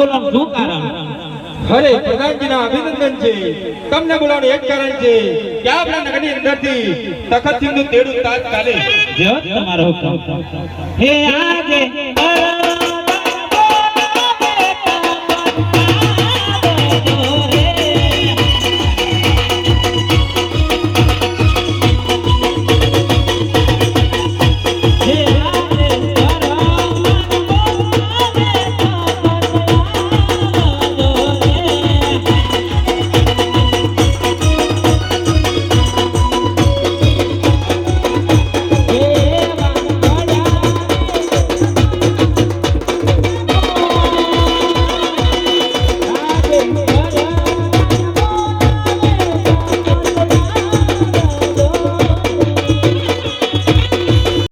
બોલાવ શું કારણ? અરે પ્રધાનજીના અભિનંદન છે. તમને બોલાવવાનું એક કારણ છે કે આપણા નગરની અંદરથી તખત સિંહનું તેડું તાજ ચાલે જય તમારો હે આજે